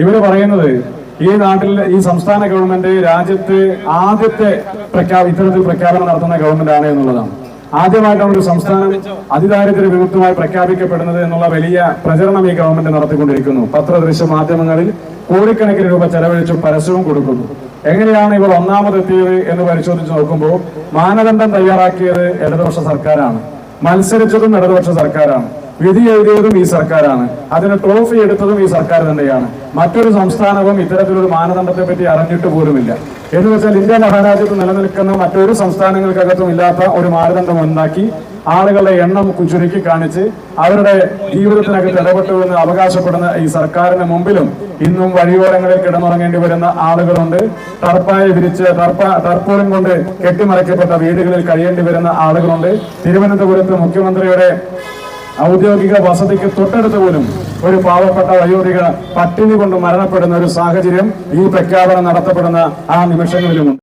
ഇവർ പറയുന്നത് ഈ നാട്ടിൽ ഈ സംസ്ഥാന ഗവൺമെന്റ് രാജ്യത്ത് ആദ്യത്തെ പ്രഖ്യാപ ഇത്തരത്തിൽ പ്രഖ്യാപനം നടത്തുന്ന ഗവൺമെന്റ് ആണ് എന്നുള്ളതാണ്. ആദ്യമായിട്ടാണ് ഒരു സംസ്ഥാനം അതിദാരിദ്ര്യ വിമുക്തമായി പ്രഖ്യാപിക്കപ്പെടുന്നത് എന്നുള്ള വലിയ പ്രചരണം ഈ ഗവൺമെന്റ് നടത്തിക്കൊണ്ടിരിക്കുന്നു. പത്രദൃശ്യ മാധ്യമങ്ങളിൽ കോടിക്കണക്കിന് രൂപ ചെലവഴിച്ചും പരസ്യവും കൊടുക്കുന്നു. എങ്ങനെയാണ് ഇവർ ഒന്നാമതെത്തിയത് എന്ന് പരിശോധിച്ച് നോക്കുമ്പോൾ മാനദണ്ഡം തയ്യാറാക്കിയത് ഇടതുപക്ഷ സർക്കാരാണ്. മത്സരിച്ചതും ഇടതുപക്ഷ സർക്കാരാണ്. വിധി എഴുതിയതും ഈ സർക്കാരാണ്. അതിന് ട്രോഫി എടുത്തതും ഈ സർക്കാർ തന്നെയാണ്. മറ്റൊരു സംസ്ഥാനവും ഇത്തരത്തിലൊരു മാനദണ്ഡത്തെ പറ്റി അറിഞ്ഞിട്ട് പോലുമില്ല. എന്ന് വെച്ചാൽ ഇന്ത്യ മഹാരാജ്യത്ത് നിലനിൽക്കുന്ന മറ്റൊരു സംസ്ഥാനങ്ങൾക്കകത്തും ഇല്ലാത്ത ഒരു മാനദണ്ഡം ഉണ്ടാക്കി ആളുകളുടെ എണ്ണം ചുരുക്കി കാണിച്ച് അവരുടെ ജീവിതത്തിനകത്ത് ഇടപെട്ടു എന്ന് അവകാശപ്പെടുന്ന ഈ സർക്കാരിന് മുമ്പിലും ഇന്നും വഴിയോരങ്ങളിൽ കിടന്നുറങ്ങേണ്ടി വരുന്ന ആളുകളുണ്ട്. ടർപ്പായ വിരിച്ച് ടർപ്പ ടർപ്പോലും കൊണ്ട് കെട്ടിമറയ്ക്കപ്പെട്ട വീടുകളിൽ കഴിയേണ്ടി വരുന്ന ആളുകളുണ്ട്. തിരുവനന്തപുരത്ത് മുഖ്യമന്ത്രിയുടെ ഔദ്യോഗിക വസതിക്ക് തൊട്ടടുത്ത് പോലും ഒരു പാവപ്പെട്ട വയോധിക പട്ടിണി കൊണ്ട് മരണപ്പെടുന്ന ഒരു സാഹചര്യം ഈ പ്രഖ്യാപനം നടത്തപ്പെടുന്ന ആ നിമിഷങ്ങളിലുമുണ്ട്.